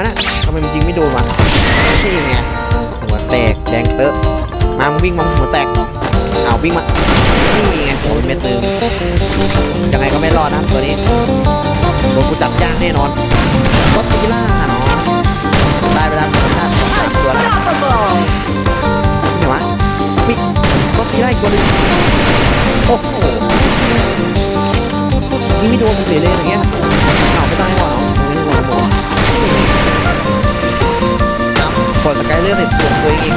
ั้นะทำไมมันยิงไม่โดนวะนี่ไงหัวแตกแดงเตอะมามึงวิ่งมาหัวแตกเอาวิ่งมานี่ไงโอ้ยเม็ดนึงยังไงก็ไม่รอดนะตัวนี้โดนกูจับย่างแน่นอนก็ตีล่าเนาะได้ไปแล้วได้สาตัวแล้ว Unstoppable. เห็นไหมมีก็ตีได้อีกตัวนึงโอ้โหยิงไม่โดนมันเฉยเลยอย่างเงี้ยเอาไม่ตายก่อนเนาะไม่ได้โดนผม กดสกายเลือดเสร็จตัวตัวเอง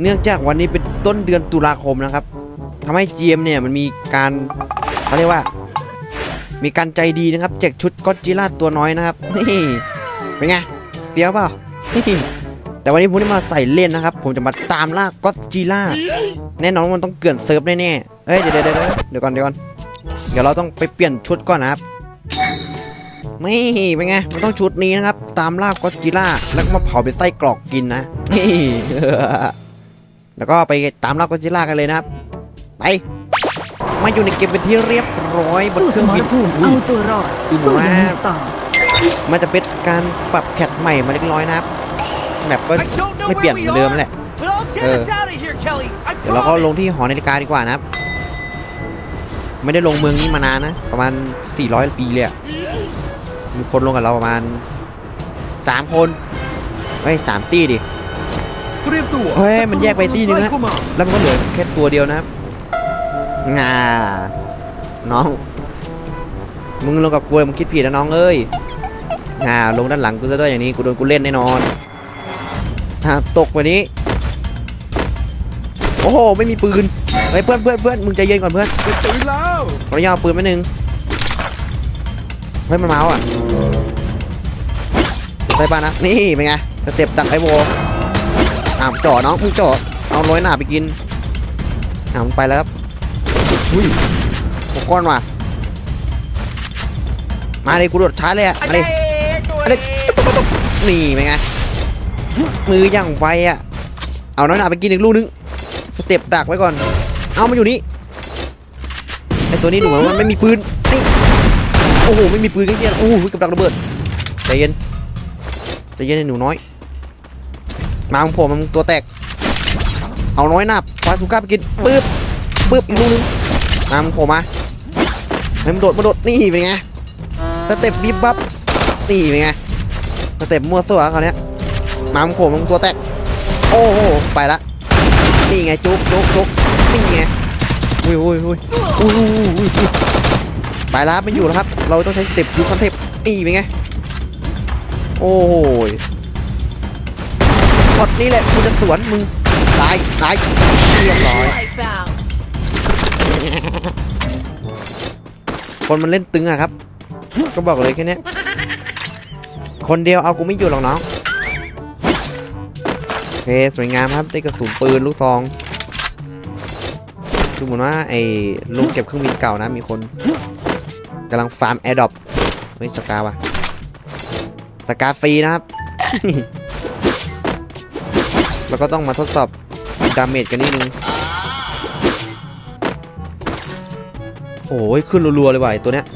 เนื่องจากวันนี้เป็นต้นเดือนตุลาคมนะครับทำให้ GM เนี่ยมันมีการเขาเรียกว่า มีการใจดีนะครับแจกชุดก็จิล่าตัวน้อยนะครับนี่เป็นไงเฟี้ยวเปล่าแต่วันนี้ผมได้มาใส่เล่นนะครับ ผมจะมาตามล่าก็จิล่าแน่นอนมันต้องเกลื่อนเซิร์ฟแน่ๆเอ้ยเดี๋ยเดี๋ยวเดี๋ยวเดี๋ยวก่อนเดี๋ยวก่อนเดี๋ยวเราต้องไปเปลี่ยนชุดก่อนนะครับ ไม่เป็นไงมันต้องชุดนี้นะครับ ตามล่าก็จิล่าแล้วก็มาเผาเป็นไส้กรอกกินนะนี่แล้วก็ไปตามล่าก็จิล่ากันเลยนะครับ ไปมาอยู่ในเกมเป็นที่เรียบร้อยบนสู้เคสรื่องมบิรนภูมิเอาตัวรอดดูเหมือนสู้อย่างว่ามีสไตล์มันจะเป็นการปรับแพทใหม่มาเล็กน้อยนะครับแมปก็ I don't know ไม่เปลี่ยน where เหมื we อนเดิม are, แหละ but I'll get Uh, us out of here, Kelly. I เดี๋ยวเราก็ลง promise. ที่หอนาฬิกาดีกว่านะครับ ไม่ได้ลงเมืองนี้มานานนะ ประมาณ 400 ปีเลยอะ มีคนลงกับเราประมาณ 3 คนเฮ้ยสามตี้ดิเตรียมตัวเฮ้ยมันแยกไปตี้นึงนะแล้วมันก็เหลือแค่ตัวเดียวนะครับงาน้อง มึงลงกับกูมึงคิดผิดนะน้องเอ้ยงาลงด้านหลังกูซะด้วยอย่างนี้กูโดนกูเล่นแน่นอนหากตกกว่านี้ โอ้โหไม่มีปืนเฮ้ยเพื่อนเพื่อนเพื่อนมึงใจเย็นก่อนเพื่อนจะตื่นแล้วขออนุญาตเอาปืนไปหนึ่ง เฮ้ยมันเมาส์อะได้ป่ะนะ นี่เป็นไง สเต็ปดักไอโวอ้าวจ่อน้องมึงจ่อเอาร้อยหนาไปกินอ้าวมึงไปแล้วครับอุ้ยหกก้อนว่ะมาเลยกูโดดช้าเลยอะมาเลยมาเลยตุ๊บตุ๊บตุ๊บนี่เป็นไง มืออย่างไวอะ เอาน้อยหนาไปกินอีกลูกนึง สเต็ปดักไว้ก่อน เอามาอยู่นี่ไอตัวนี้หนูมันไม่มีปืนนี่โอ้โหไม่มีปืนกันเกียนโอ้โหกับดักระเบิดใจเย็นใจเย็นไอ้หนูน้อย มาของผมมันตัวแตก เอาน้อยหนับฟาสุก้าไปกินปึ๊บปึ๊บอีกลูกนึงมาของผมมาให้มันโดดมาโดดนี่เป็นไงสเต็ปบิบบับนี่เป็นไงสเต็ปมั่วซั่วเขาวเนี้ยมาของผมมันตัวแตก โอ้โหไปละนี่ไงจุกจุกจุกนี่ไงอุ้ยอุ้ยอุ้ยอุ้ยอุ้ยอุ้ยอุ้ย ไปแล้วครับไม่อยู่แล้วครับ เราต้องใช้สเต็ปยูคอนเทปอีเป็นไง โอ้ยช็อตนี้แหละกูจะสวนมึงตายตายเรียบร้อย Wipeout. คนมันเล่นตึงอะครับ ก็บอกเลยแค่เนี้ยคนเดียวเอากูไม่อยู่หรอกน้องโอเคสวยงามครับ ได้กระสุนปืนลูกซองดูเหมือนว่าไอ้ลุงเก็บเครื่องบินเก่านะมีคน กำลังฟาร์มแอร์ดรอปเฮ้ยสกาวะสกาฟรีนะครับ แล้วก็ต้องมาทดสอบดาเมจกันนิดนึง โอ้ยขึ้นรัวๆเลยว่ะตัวเนี้ย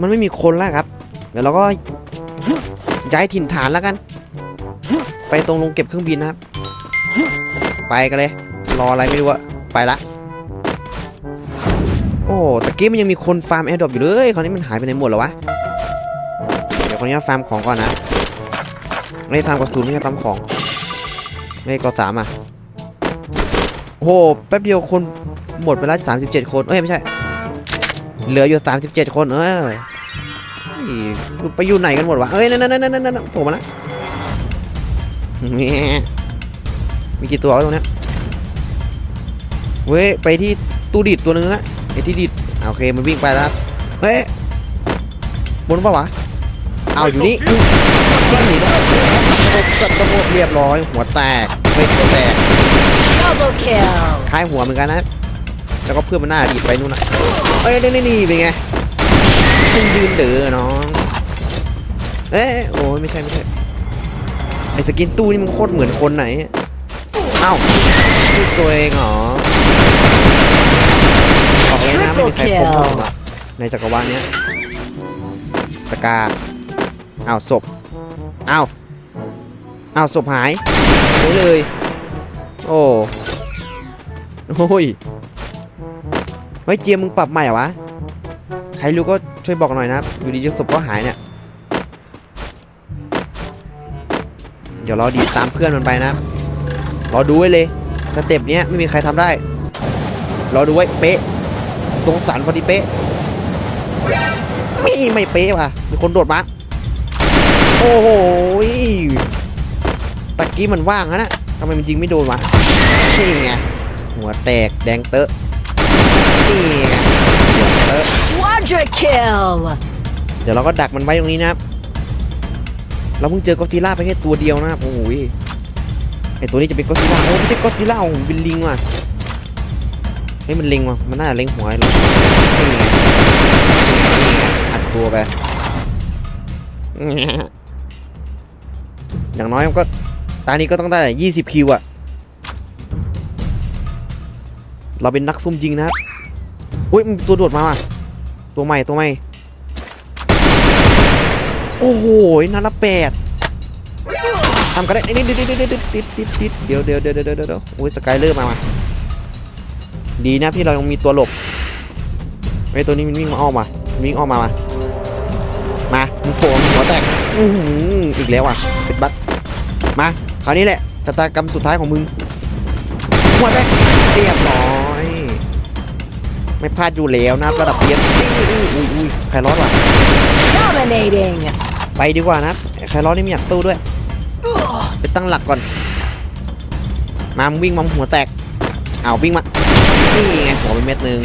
มันไม่มีคนแล้วครับ เดี๋ยวเราก็ย้ายถิ่นฐานแล้วกัน ไปตรงลงเก็บเครื่องบินนะครับ ไปกันเลย รออะไรไม่รู้อะไปละ โอ้ตะกี้มันยังมีคนฟาร์มแอร์ดรอปอยู่เลยคราวนี้มันหายไปไหนหมดแล้ววะ เดี๋ยวคนนี้ฟาร์มของก่อนนะ ไม่ฟาร์มกระสุนไม่ใช่ฟาร์มของ ไม่ใช่กอสามอะโอ้โหแป๊บเดียวคนหมดไปแล้ว37คน เอ้ยไม่ใช่ เหลืออยู่37คนเออเฮ้ยไปอยู่ไหนกันหมดวะ เอ้ยนั่นนั่นนั่นนั่นโผล่มาล้วแหมมีกี่ตัววะตรงเนี้ยเว้ยไปที่ตู้ดีดตัวนึงละ ไอ้ที่ดีดอะโอเคมันวิ่งไปแล้วครับเฮ้ยบนปะวะเอาอยู่นี่วิ่งหนีแล้วตบตบตบเรียบร้อย หัวแตกไม่หัวแตก Double kill. คล้ายหัวเหมือนกันนะ แล้วก็เพื่อนมันหน้าดีดไปนู่นนะเอ้ยนี่นี่นี่เป็นไงมึงยืนเดือน้องเอ๊ะโอ้ยไม่ใช่ไม่ใช่ไอ้สกินตู้นี่มันโคตรเหมือนคนไหนเอ้าชื่อตัวเองเหรอ โอ้โหนะไม่มีใครคมเท่าผมอะในจักรวาลเนี้ยสกาอ้าวศพอ้าวอ้าวศพหายหายเลย โอ้โอ้ยเฮ้ยเจียมมึงปรับใหม่เหรอวะใครรู้ก็ช่วยบอกหน่อยนะครับอยู่ดีๆศพก็หายเนี่ยเดี๋ยวรอดีดตามเพื่อนมันไปนะครับรอดูไว้เลยสเต็ปเนี้ยไม่มีใครทำได้รอดูไว้เป๊ะ ตรงสันพอดีเป๊ะไม่ไม่เป๊ะว่ะมีคนโดดมา โอ้โหยตะกี้มันว่างนะนะทำไมมันจริงไม่โดนวะนี่ไงหัวแตกแดงเตอะนี่ไงหัวเตอะ Quadra kill. เดี๋ยวเราก็ดักมันไว้ตรงนี้นะครับเราเพิ่งเจอกอซิล่าไปแค่ตัวเดียวนะครับโอ้โหยไอตัวนี้จะเป็นกอซิล่าโอ้ไม่ใช่กอซิล่าโอ้โหเป็นลิงว่ะเฮ้ยมันเล็งวะมันน่าจะเล็งหัวไอ้เรานี่ไงนี่ไงอัดตัวไปอย่างน้อยมันก็ตานี้ก็ต้องได้ 20 คิวอะเราเป็นนักซุ่มจริงนะครับอุ้ยมันตัวโดดมาว่ะตัวใหม่ตัวใหม่ โอ้โหนัดละแปดทำกันได้นิดนิดนิดนิดนิดติดติดติดเดี๋ยวเดี๋ยวเดี๋ยวเดี๋ยวเดี๋ยวโอ้ยสกายเลอร์มามา ดีนะที่เรายังมีตัวหลบไอ้ตัวนี้มันวิ่งมาอ้อมมามิ่งอ้อมมามามามึงโผล่หัวแตกอื้อหืออีกแล้วอะเป็นบัตมาคราวนี้แหละชะตากรรมสุดท้ายของมึงหัวแตกเรียบร้อยไม่พลาดอยู่แล้วนะระดับเพียนอุ้ยอุ้ยอุ้ยใครร้อนว่ะ Dominating. ไปดีกว่านะใครร้อนนี่ไม่อยากตู้ด้วยไปตั้งหลักก่อนมามึงวิ่งมาหัวแตกเอาวิ่งมา นี่ไงหัวเป็นเม็ดหนึ่ง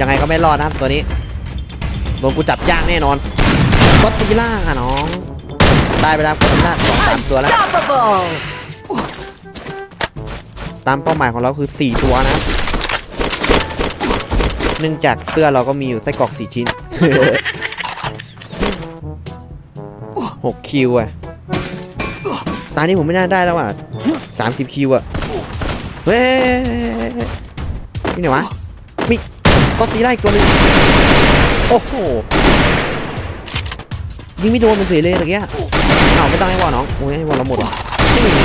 ยังไงก็ไม่รอดนะครับตัวนี้ โดนกูจับย่างแน่นอน ก็ตีล่าอะน้อง ได้ไปแล้วก็ตีล่าสองสามตัวแล้ว Unstoppable. ตามเป้าหมายของเราคือ 4 ตัวนะครับเนื่องจากเสื้อเราก็มีอยู่ไส้กรอก 4 ชิ้น 6 คิวอะตานี้ผมไม่น่าได้แล้วอะ 30 คิวอะ เฮ้ ยนี่ไหนวะมีก็ตีได้ตัวนึงโอ้โหยิงไม่โดนมันเฉยเลยตะเกียเอาไม่ต้องให้วอน้องโอ้ยให้วอเราหมดว่ะนี่ไง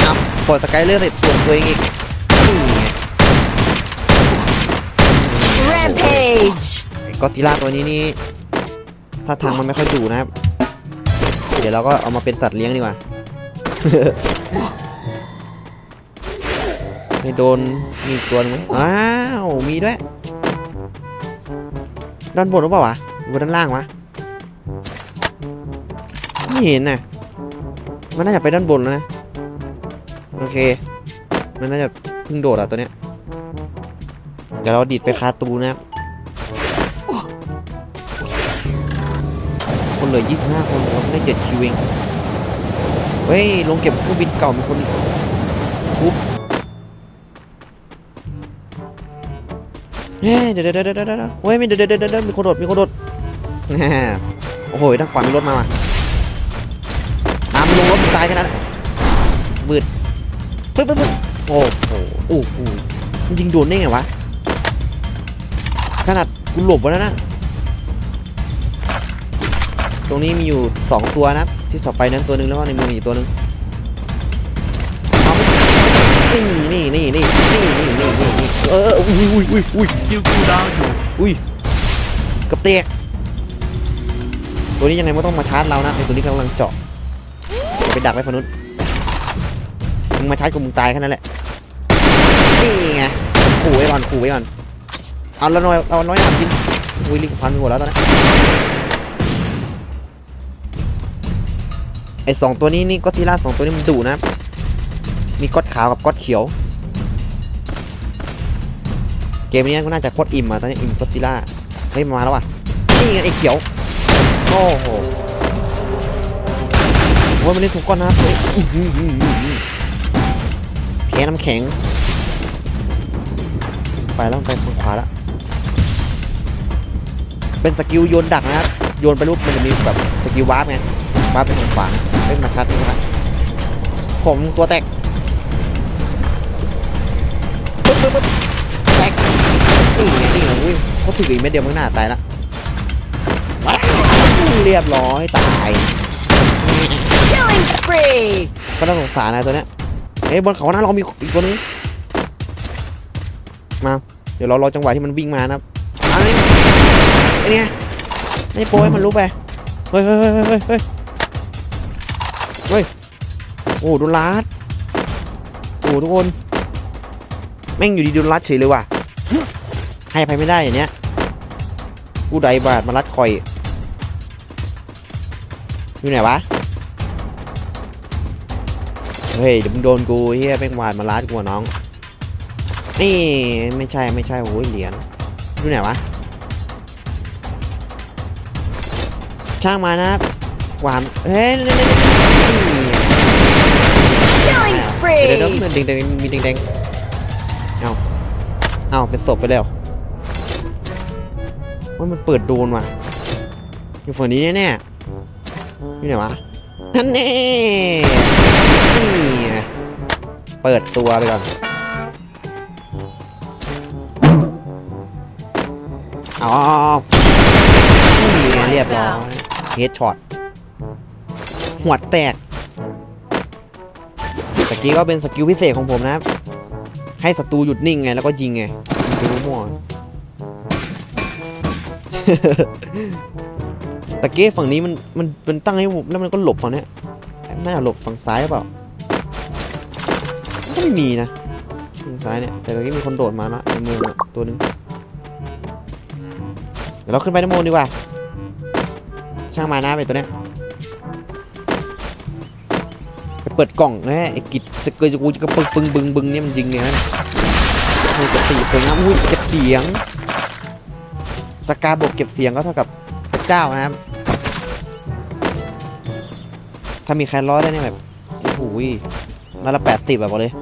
เอาเปิดสกายเลอร์เสร็จตัวตัวเองอีกนี่ไง Rampage ก็อดซิลล่าตัวนี้นี่ถ้าทางมันไม่ค่อยดุนะครับ เดี๋ยวเราก็เอามาเป็นสัตว์เลี้ยงดีกว่า ไม่โดนมีตัวนึงไหมอ้าว มีด้วย ด้านบนหรือเปล่าวะหรือด้านล่างวะ ไม่เห็นน่ะ มันน่าจะไปด้านบนแล้วนะ โอเค มันน่าจะเพิ่งโดดอะตัวเนี้ย เดี๋ยวเราดีดไปคาตูนะครับคนเหลือ 25 คนเราได้7คิวเอง เฮ้ย ลงเก็บเครื่องบินเก่ามีคนทุบ เฮ้ยเดี๋ยวเดี๋ยวเดี๋ยวเดี๋ยวเฮ้ยมีเดี๋ยวเดี๋ยวเดี๋ยวมีคนโดดมีคนโดดโอ้โหทางขวามีรถมาว่ะตามลงรถตายแค่นั้นบืดปึ๊บปึ๊บปึ๊บโอ้โหโอ้โหมันยิงโดนได้ไงวะขนาดกูหลบวะนะ ตรงนี้มีอยู่ 2 ตัวนะ ที่สอบไปนั้นตัวหนึ่งแล้วก็ในมืออีกตัวหนึ่งนี่นี่นี่นี่นี่นี่ เอออุ้ยอุ้ยอุ้ยอุ้ยคิวคูลดาวน์อยู่อุ้ยกับเตะตัวนี้ยังไงไม่ต้องมาชาร์จเรานะไอตัวนี้กำลังเจาะไปดักไว้ฝั่งนู้นมึงมาชาร์จกูมึงตายแค่นั้นแหละนี่ไงขู่ไว้ก่อนขู่ไว้ก่อนเอาละน้อยเอาน้อยหนากินอุ้ยลิงพันไปหมดแล้วตอนนี้ไอสองตัวนี้นี่ก็ทีล่าสองตัวนี้มันดุนะมีก๊อตขาวกับก๊อตเขียว เกมนี้ก็น่าจะโคตรอิ่มอะตอนนี้อิ่มก็ติล่าเฮ้ยมาแล้วว่ะนี่ไงไอ้เขียวโอ้โหโอ้ยมันเล่ถูกก้อนนะครับเฮ้ยอื้อหือหือหือแพ้น้ำแข็ง ไปแล้วไปทางขวาแล้วเป็นสกิลโยนดักนะครับโยนไปรูปมันจะมีแบบสกิลวาร์ปไงวาร์ปไปทางขวาเล่นมาชัดนะครับผมตัวแตก เขาถึงอีกเม็ดเดียวมันก็น่าตายละว้าวเรียบร้อยตาย Killing spree. ก็ต้องสงสารนะตัวเนี้ยเอ้ยบนเขาหน้าเรามีอีกตัวนึงมา เดี๋ยวเรารอจังหวะที่มันวิ่งมานะครับอันนี้ไอ้เนี่ยไอ้โปรให้มันรู้ไปเฮ้ยเฮ้ยเฮ้ยเฮ้ยเฮ้ยเฮ้ยโอ้โดนลัดโอ้ทุกคน แม่งอยู่ดีโดนลัดเฉยเลยว่ะ ให้อภัยไม่ได้อย่างเนี้ยกูใดบาดมาลัดคอย อยู่ไหนวะ เฮ้ยเดี๋ยวมึงโดนกูเฮียแม่งวานมาลาดกูอะน้อง นี่ไม่ใช่ไม่ใช่โอ้ยเหรียญดูไหนวะ ช่างมานะครับหวานเฮ้ยนี่นี่นี่ Killing เดี๋ยวเดี๋ยว spree. มันแดงๆมีแดงๆเอาเอาเป็นศพไปแล้ว ว่ามันเปิดโดนว่ะ อยู่ฝั่งนี้แน่ๆอยู่ไหนวะท่านแน่นี่เปิดตัวไปก่อนเอาเอาเอานี่ไงเรียบร้อยเฮดช็อต หัวแตก สกี้ก็เป็นสกิลพิเศษของผมนะครับให้ศัตรูหยุดนิ่งไง แล้วก็ยิงไงดูมั่ว ตะเกีฝั่งนี้มันมันเป็นตั้งให้ผมแล้วมันก็หลบฝั่งนี้น่าหลบฝั่งซ้ายเปล่าก็ไม่มีนะฝั่งซ้ายเนี่ยแต่ตะกี้มีคนโดดมาละในเมืองตัวนึงเดี๋ยวเราขึ้นไปน้ำมนต์ดีกว่า ช่างมานะไปตัวเนี้ยไปเปิดกล่องนะไอ้กิจสเกอร์จะกูจะกระปึงปึงบึงบึงเนี่ยมันยิงเนี่ยนะอุ้ยเก็บสีสวยงามอุ้ยเก็บเสียง สกาบวกเก็บเสียงก็เท่ากับพระเจ้านะครับ ถ้ามีใครร้อได้เนี่ยแบบโอ้โหน่าละแปดสิบแบบบอกเลย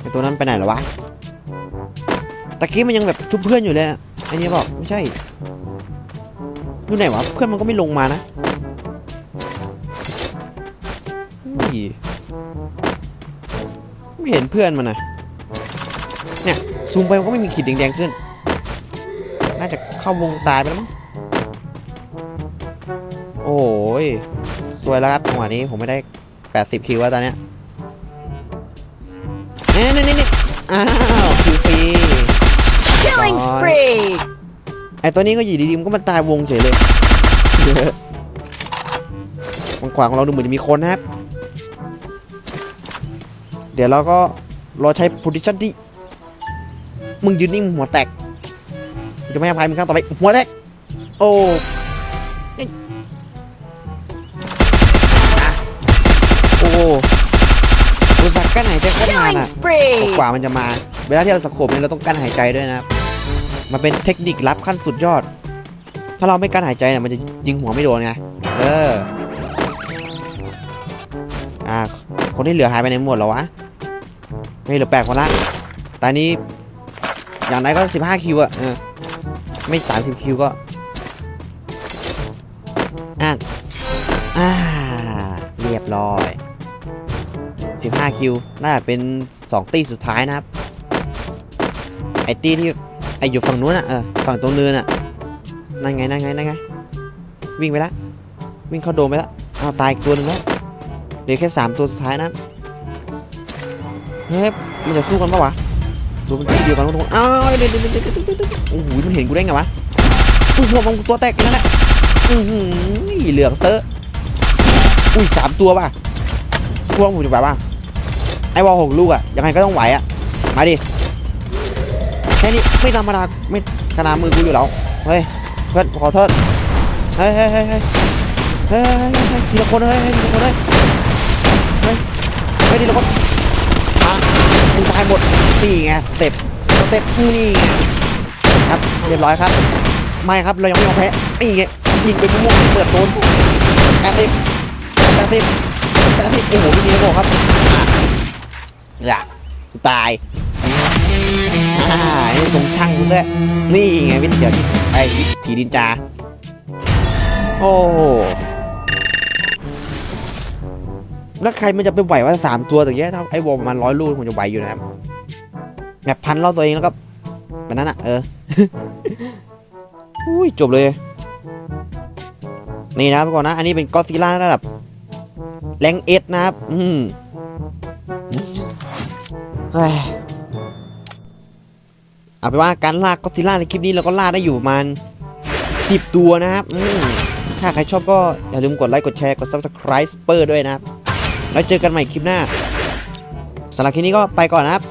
ไอตัวนั้นไปไหนหรอวะตะกี้มันยังแบบชุบเพื่อนอยู่เลยอะไอ้นี่บอกไม่ใช่อยู่ไหนวะเพื่อนมันก็ไม่ลงมานะไม่เห็นเพื่อนมันนะเนี่ยซูมไปมันก็ไม่มีขีดแดงๆขึ้น เข้าวงตายไปแล้วมั้งโอ้ยสวยแล้วครับจังหวะนี้ผมไม่ได้ 80 คิวแล้วตอนเนี้ยเอ๊ะนี่นี่นี่อ้าวคิวฟรี Killing Bye. spree. ไอตัวนี้ก็อยู่ดีๆมันก็มาตายวงเฉยเลยขวางขวางของเราดูเหมือนจะมีคนนะครับ เดี๋ยวเราก็รอใช้ position ที่ มึงยืนนิ่งหัวแตกกู จะไม่ให้อภัยมึงครั้งต่อไป หัวแตกโอ้นี่อะโอ้อุตส่าห์กั้นหายใจโคตรนาน Killing อะ spree. กว่ามันจะมา เวลาที่เราสโคบเนี่ยเราต้องกั้นหายใจด้วยนะครับมันเป็นเทคนิคลับขั้นสุดยอด ถ้าเราไม่กั้นหายใจเนี่ยมันจะยิงหัวไม่โดนไง เออ อ่า คนที่เหลือหายไปไหนหมดแล้ววะไม่เหลือแปดคนละตอนนี้ อย่างไรก็สิบห้าคิวอะเออ ไม่สามสิบคิวก็อะอ่าเรียบร้อยสิบห้าคิว น่าจะเป็นสองตีสุดท้ายนะครับ ไอตีที่ไออยู่ฝั่งนู้นอะเออฝั่งตรงเนินอะนั่นไงนั่นไงนั่นไง วิ่งไปละวิ่งเข้าโดมไปละอ้าวตายตัวหนึงแล้วเหลือแค่สามตัวสุดท้ายนะเฮ้ยมันจะสู้กันปะวะ รวมเป็นที่เดียวกันทุกคนอ้าเด็ดเดดเดโอ้ยมันเห็นกูได้ไงวะอุ้ยพวกมตัวแตกนั่นแหละอือหือเหลืองเตอะอุ้ยสามตัวป่ะพวกผมจะแบบว่าไอ้วอลหกลูกอะยังไงก็ต้องไหวอะมาดิแค่นี้ไม่ธรรมดาไม่ขนาดมือกูอยู่แล้วเฮ้ยเพื่อนขอโทษเฮ้ยเฮ้ยเฮ้ยเฮ้ยเฮ้ยทีละคนเฮ้ยทีละคนเฮ้ยเฮ้ยทีละคน มึงตายหมดนี่ไงสเต็ปสเต็ปนี่ไงครับเรียบร้อยครับ ไม่ครับเรายังไม่ยอมแพ้นี่ไงยิงไปมั่วๆเปิดโดนแปดสิบแปดสิบแปดสิบโอ้โหไม่มีระบบครับอะกูตายอ่าไอ้ทรงช่างกูด้วยนี่ไงวิถีที่ไอวิถีดินจาโอ้ แล้วใครมันจะไปไหวว่าสามตัวแต่แย่ถ้าไอ้วอลประมาณร้อยลูกผมจะไหวอยู่นะครับแบบพันรอบตัวเองแล้วก็แบบนั้นอะเอออุ้ยจบเลยนี่นะครับทุกคนนะ อันนี้เป็นกอซิล่าระดับแรงเอสนะครับ อืมเฮ้ยเอาไปนว่าการล่ากอซิล่าในคลิปนี้เราก็ล่าได้อยู่ประมาณ10 ตัวนะครับ อืมถ้าใครชอบก็อย่าลืมกดไลค์ กดแชร์ กด subscribe เปอร์ด้วยนะครับ แล้วเจอกันใหม่คลิปหน้าสำหรับคลิปนี้ก็ไปก่อนนะครับ